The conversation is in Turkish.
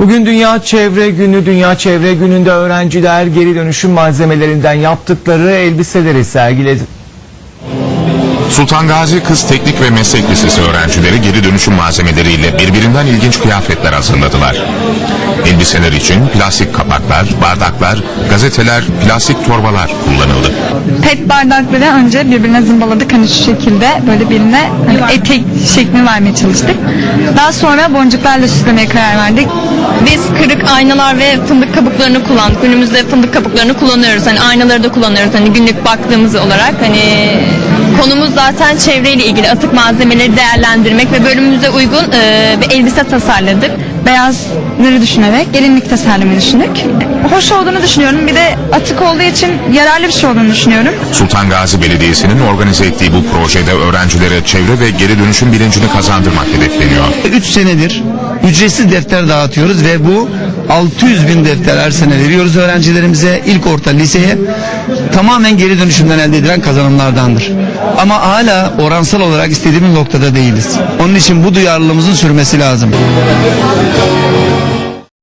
Bugün Dünya Çevre Günü. Dünya Çevre Günü'nde öğrenciler geri dönüşüm malzemelerinden yaptıkları elbiseleri sergiledi. Sultan Gazi Kız Teknik ve Meslek Lisesi öğrencileri geri dönüşüm malzemeleriyle birbirinden ilginç kıyafetler hazırladılar. Elbiseler için plastik kapaklar, bardaklar, gazeteler, plastik torbalar kullanıldı. Pet bardakları önce birbirine zımbaladık hani şu şekilde böyle birine hani etek şeklini vermeye çalıştık. Daha sonra boncuklarla süslemeye karar verdik. Biz kırık aynalar ve fındık kabuklarını kullandık. Günümüzde fındık kabuklarını kullanıyoruz. Hani aynaları da kullanıyoruz. Hani günlük baktığımız olarak hani konumuz zaten çevreyle ilgili atık malzemeleri değerlendirmek ve bölümümüze uygun e, bir elbise tasarladık. Beyazları düşünerek gelinlik tasarlamayı düşündük. Hoş olduğunu düşünüyorum. Bir de atık olduğu için yararlı bir şey olduğunu düşünüyorum. Sultan Gazi Belediyesi'nin organize ettiği bu projede öğrencilere çevre ve geri dönüşüm bilincini kazandırmak hedefleniyor. 3 senedir ücretsiz defter dağıtıyoruz ve bu 600 bin defter her sene veriyoruz öğrencilerimize ilk orta liseye tamamen geri dönüşümden elde edilen kazanımlardandır. Ama hala oransal olarak istediğimiz noktada değiliz. Onun için bu duyarlılığımızın sürmesi lazım.